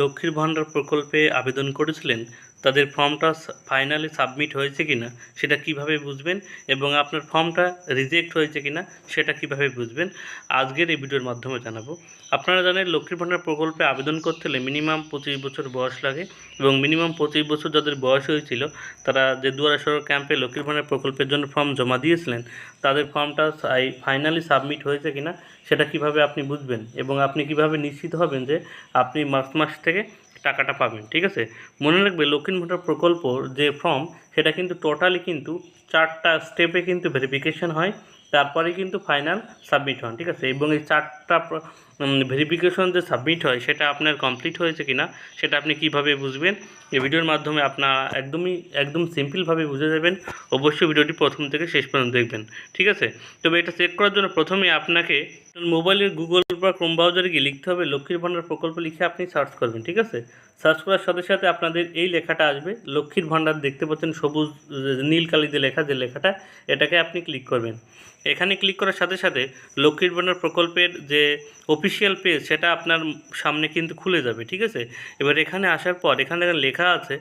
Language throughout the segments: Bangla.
লক্ষ্মীর ভাণ্ডার প্রকল্পে আবেদন করেছিলেন, তাদের ফর্মটা ফাইনালি সাবমিট হয়েছে কি না সেটা কীভাবে বুঝবেন এবং আপনার ফর্মটা রিজেক্ট হয়েছে কি না সেটা কীভাবে বুঝবেন, আজকের এই ভিডিওর মাধ্যমে জানাব। আপনারা জানেন লক্ষ্মীর ভাণ্ডার প্রকল্পে আবেদন করতে হলে মিনিমাম পঁচিশ বছর বয়স লাগে এবং মিনিমাম পঁচিশ বছর যাদের বয়স হয়েছিল, তারা যে দুয়ারা সড়ক ক্যাম্পে লক্ষ্মীর ভাণ্ডার প্রকল্পের জন্য ফর্ম জমা দিয়েছিলেন, তাদের ফর্মটা ফাইনালি সাবমিট হয়েছে কিনা সেটা কীভাবে আপনি বুঝবেন এবং আপনি কীভাবে নিশ্চিত হবেন যে আপনি মার্চ মাস থেকে টাকাটা পাবেন, ঠিক আছে? মনে রাখবে লক্ষ্মীর ভাণ্ডার প্রকল্প যে ফর্ম সেটা কিন্তু টোটালি কিন্তু চারটা স্টেপে কিন্তু ভেরিফিকেশন হয়, তারপরে কিন্তু ফাইনাল সাবমিট হন ঠিক আছে? এবং এই চারটা ভেরিফিকেশন যে সাবমিট হয়, সেটা আপনার কমপ্লিট হয়েছে কি না সেটা আপনি কীভাবে বুঝবেন, এই ভিডিওর মাধ্যমে আপনার একদমই, একদম সিম্পলভাবে বুঝে যাবেন। অবশ্যই ভিডিওটি প্রথম থেকে শেষ পর্যন্ত দেখবেন, ঠিক আছে? তবে এটা চেক করার জন্য প্রথমে আপনাকে মোবাইলের গুগল বা ক্রোম ব্রাউজারে গিয়ে লিখতে হবে, লক্ষ্মীর ভাণ্ডার প্রকল্প লিখে আপনি সার্চ করবেন, ঠিক আছে? সার্চ করার সাথে সাথে আপনাদের এই লেখাটা আসবে, লক্ষ্মীর ভাণ্ডার দেখতে পাচ্ছেন সবুজ, নীল কালিতে লেখা যে লেখাটা, এটাকে আপনি ক্লিক করবেন। এখানে ক্লিক করার সাথে সাথে লক্ষ্মীর ভাণ্ডার প্রকল্পের যে অফিসিয়াল পেজ সেটা আপনার সামনে কিন্তু খুলে যাবে, ঠিক আছে? এবার এখানে আসার পর, এখানে লেখা আছে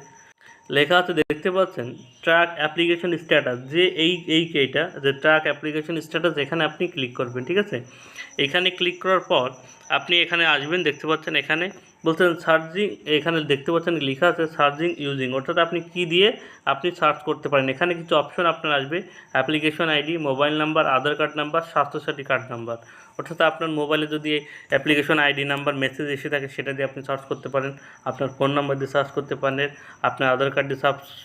লেখা আছে দেখতে পাচ্ছেন ট্রাক অ্যাপ্লিকেশন স্ট্যাটাস যে এই এই এইটা, যে ট্রাক অ্যাপ্লিকেশন স্ট্যাটাস এখানে আপনি ক্লিক করবেন, ঠিক আছে? এখানে ক্লিক করার পর, আপনি এখানে আসবেন, দেখতে পাচ্ছেন এখানে বলছেন সার্চিং এখানে দেখতে পাচ্ছেন লেখা আছে সার্চিং ইউজিং। অর্থাৎ আপনি কি দিয়ে আপনি সার্চ করতে পারেন। এখানে কিছু অপশন আপনার আসবে। Application ID, mobile number, Aadhaar card number Swasthyasathi card number. অর্থাৎ আপনার মোবাইলে যদি অ্যাপ্লিকেশন আইডি নাম্বার, মেসেজ এসে থাকে, সেটা দিয়ে আপনি সার্চ করতে পারেন। আপনার ফোন নাম্বার দিয়ে সার্চ করতে পারেন। আপনার আধার কার্ড দিয়ে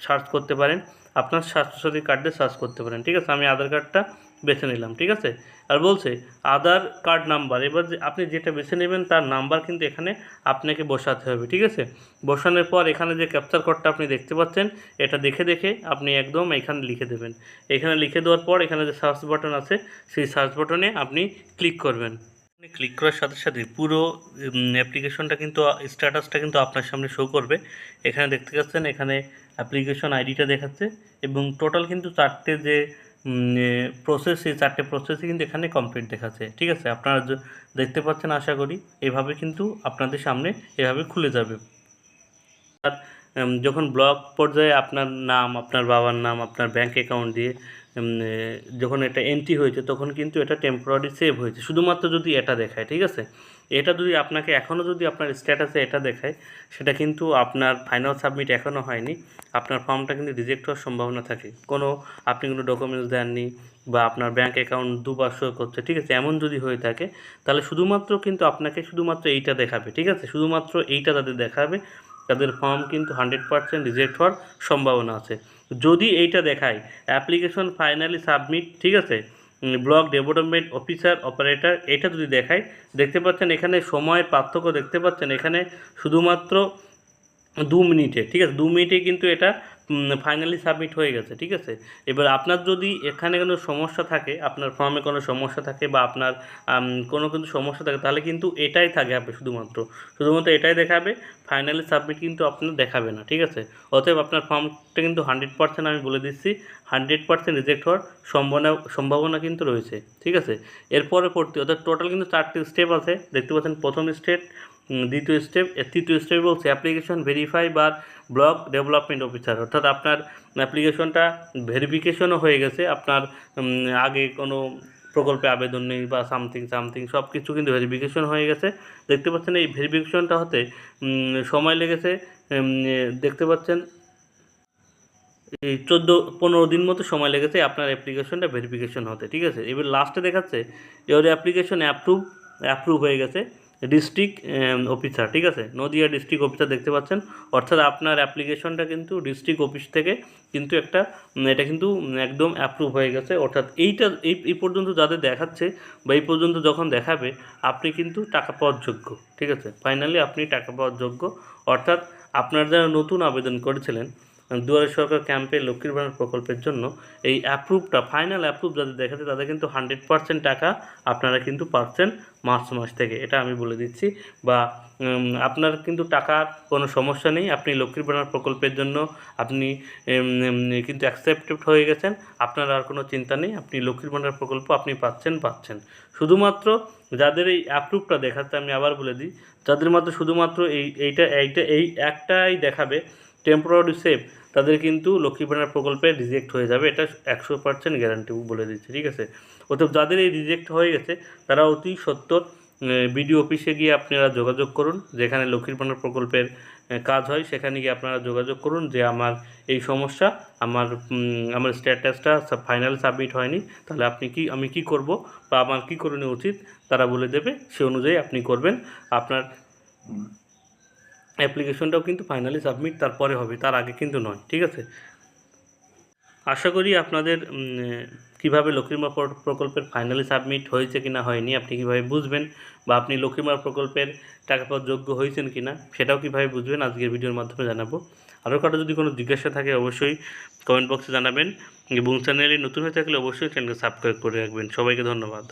সার্চ করতে পারেন। আপনার স্বাস্থ্যসাথী কার্ড দিয়ে সার্চ করতে পারেন। ঠিক আছে? আমি আধার কার্ডটা বেছে নিলাম, ঠিক আছে? আর বলছে, আধার কার্ড নাম্বার। এবার যে আপনি যেটা বেছে নেবেন তার নাম্বার কিন্তু এখানে আপনাকে বসাতে হবে, ঠিক আছে? বসানোর পর এখানে যে ক্যাপচার কোডটা আপনি দেখতে পাচ্ছেন, এটা দেখে দেখে আপনি একদম এখানে লিখে দেবেন। এখানে লিখে দেওয়ার পর এখানে যে সার্চ বাটন আছে, সেই সার্চ বাটনে আপনি ক্লিক করবেন। ক্লিক করার সাথে সাথে পুরো অ্যাপ্লিকেশনটা কিন্তু স্ট্যাটাসটা কিন্তু আপনার সামনে শো করবে। এখানে দেখতে পাচ্ছেন, এখানে অ্যাপ্লিকেশন আইডিটা দেখাচ্ছে এবং টোটাল কিন্তু চারটে যে প্রসেস সেই চারটে প্রসেসই কিন্তু এখানে কমপ্লিট দেখাচ্ছে। ঠিক আছে? আপনারা দেখতে পাচ্ছেন, আশা করি এভাবে কিন্তু আপনাদের সামনে এভাবে খুলে যাবে। আর যখন ব্লক পর্যায়ে আপনার নাম, আপনার বাবার নাম, আপনার ব্যাংক অ্যাকাউন্ট দিয়ে যখন এটা এন্ট্রি হয়েছে, তখন কিন্তু এটা টেম্পোরারি সেভ হয়েছে। শুধুমাত্র যদি এটা দেখায়, ঠিক আছে? এটা যদি আপনাকে এখনও যদি আপনার স্ট্যাটাসে এটা দেখায়, সেটা কিন্তু আপনার ফাইনাল সাবমিট এখনও হয়নি। আপনার ফর্মটা কিন্তু রিজেক্ট হওয়ার সম্ভাবনা থাকে। কোনো, আপনি কোনো ডকুমেন্টস দেননি বা আপনার ব্যাঙ্ক অ্যাকাউন্ট দুবার শো করছে, ঠিক আছে? এমন যদি হয়ে থাকে, তাহলে শুধুমাত্র কিন্তু আপনাকে শুধুমাত্র এইটা দেখাবে, ঠিক আছে? শুধুমাত্র এইটা তাদের দেখাবে। তাদের ফর্ম কিন্তু হান্ড্রেড পার্সেন্ট রিজেক্ট হওয়ার সম্ভাবনা আছে। যদি এইটা দেখায় অ্যাপ্লিকেশন ফাইনালি সাবমিট ঠিক আছে? ব্লক ডেভেলপমেন্ট অফিসার অপারেটর এটা যদি দেখায় দেখতে পাচ্ছেন এখানে সময়ের পার্থক্য দেখতে পাচ্ছেন এখানে শুধুমাত্র দু মিনিটে, ঠিক আছে? দু মিনিটে কিন্তু এটা ফাইনালি সাবমিট হয়ে গেছে, ঠিক আছে? এবার আপনার যদি এখানে কোনো সমস্যা থাকে, আপনার ফর্মে কোনো সমস্যা থাকে বা আপনার কোনো কিন্তু সমস্যা থাকে, তাহলে কিন্তু এটাই থাকে আপনি শুধুমাত্র। শুধুমাত্র এটাই দেখাবে ফাইনালি সাবমিট কিন্তু আপনার দেখাবে না, ঠিক আছে? অতএব আপনার ফর্মটা কিন্তু হান্ড্রেড পার্সেন্ট আমি বলে দিচ্ছি হান্ড্রেড পার্সেন্ট রিজেক্ট হওয়ার সম্ভাবনা সম্ভাবনা কিন্তু রয়েছে, ঠিক আছে? এরপরে পড়তে অর্থাৎ টোটাল কিন্তু চারটি স্টেপ আছে, দেখতে পাচ্ছেন প্রথম স্টেপ দ্বিতীয় স্টেপ তৃতীয় স্টেপ বলছে অ্যাপ্লিকেশন ভেরিফাই বা ব্লক ডেভেলপমেন্ট অফিসার অর্থাৎ আপনার অ্যাপ্লিকেশনটা ভেরিফিকেশনও হয়ে গেছে। আপনার আগে কোনো প্রকল্পে আবেদন নেই বা সামথিং সামথিং সব কিছু কিন্তু ভেরিফিকেশন হয়ে গেছে। দেখতে পাচ্ছেন এই ভেরিফিকেশনটা হতে সময় লেগেছে। দেখতে পাচ্ছেন, এই চোদ্দ, পনেরো দিন মতো সময় লেগেছে আপনার অ্যাপ্লিকেশনটা ভেরিফিকেশন হতে, ঠিক আছে? এবার লাস্টে দেখাচ্ছে ইওর অ্যাপ্লিকেশন অ্যাপ্রুভ অ্যাপ্রুভ হয়ে গেছে। ডিস্ট্রিক্ট অফিসার ঠিক আছে? নদিয়া ডিস্ট্রিক্ট অফিসার দেখতে পাচ্ছেন। অর্থাৎ আপনার অ্যাপ্লিকেশনটা কিন্তু ডিস্ট্রিক্ট অফিস থেকে কিন্তু একটা এটা কিন্তু একদম অ্যাপ্রুভ হয়ে গেছে। অর্থাৎ এইটা, এই এই পর্যন্ত যাদের দেখাচ্ছে বা এই পর্যন্ত যখন দেখাবে, আপনি কিন্তু টাকা পাওয়ার যোগ্য, ঠিক আছে? ফাইনালি আপনি টাকা পাওয়ার যোগ্য। অর্থাৎ আপনার যারা নতুন আবেদন করেছিলেন দুয়ারে সরকার ক্যাম্পে লক্ষ্মীর ভাণ্ডার প্রকল্পের জন্য এই অ্যাপ্রুভটা ফাইনাল অ্যাপ্রুভ যাদের দেখাচ্ছে, তাদের কিন্তু হান্ড্রেড পার্সেন্ট টাকা আপনারা কিন্তু পাচ্ছেন মার্চ মাস থেকে। এটা আমি বলে দিচ্ছি। বা আপনার কিন্তু টাকার কোনো সমস্যা নেই। আপনি লক্ষ্মীর ভাণ্ডার প্রকল্পের জন্য আপনি কিন্তু অ্যাকসেপ্টেড হয়ে গেছেন। আপনার আর কোনো চিন্তা নেই। আপনি লক্ষ্মীর ভাণ্ডার প্রকল্প আপনি পাচ্ছেন পাচ্ছেন। শুধুমাত্র যাদের এই অ্যাপ্রুভটা দেখাতে আমি আবার বলে দিই, যাদের মাত্র শুধুমাত্র এই, এইটা এইটা, এই একটাই দেখাবে টেম্পোরারি সেভ তাদের কিন্তু লক্ষ্মী ভাণ্ডার প্রকল্পে রিজেক্ট হয়ে যাবে। এটা একশো পার্সেন্ট গ্যারান্টি বলে দিচ্ছে, ঠিক আছে? অতএব যাদের এই রিজেক্ট হয়ে গেছে, তারা অতি সত্তর বিডিও অফিসে গিয়ে আপনারা যোগাযোগ করুন, যেখানে লক্ষ্মীর ভাণ্ডার প্রকল্পের কাজ হয়, সেখানে গিয়ে আপনারা যোগাযোগ করুন যে আমার এই সমস্যা, আমার আমার স্ট্যাটাসটা ফাইনাল সাবমিট হয়নি, তাহলে আপনি কি, আমি কি করব বা আমার কি করণীয় উচিত, তারা বলে দেবে, সে অনুযায়ী আপনি করবেন। আপনার অ্যাপ্লিকেশনটাও কিন্তু ফাইনালি সাবমিট তারপরে হবে, তার আগে কিন্তু নয়, ঠিক আছে? আশা করি আপনাদের কীভাবে লক্ষ্মীমা প্রকল্পের ফাইনালি সাবমিট হয়েছে কি না হয়নি, আপনি কীভাবে বুঝবেন বা আপনি লক্ষ্মীমা প্রকল্পের টাকা পাওয়ার যোগ্য হয়েছেন কি না সেটাও কীভাবে বুঝবেন, আজকের ভিডিওর মাধ্যমে জানাব। আরও কারও যদি কোনো জিজ্ঞাসা থাকে, অবশ্যই কমেন্ট বক্সে জানাবেন। এবং চ্যানেলে নতুন হয়ে থাকলে অবশ্যই চ্যানেলকে সাবস্ক্রাইব করে রাখবেন। সবাইকে ধন্যবাদ।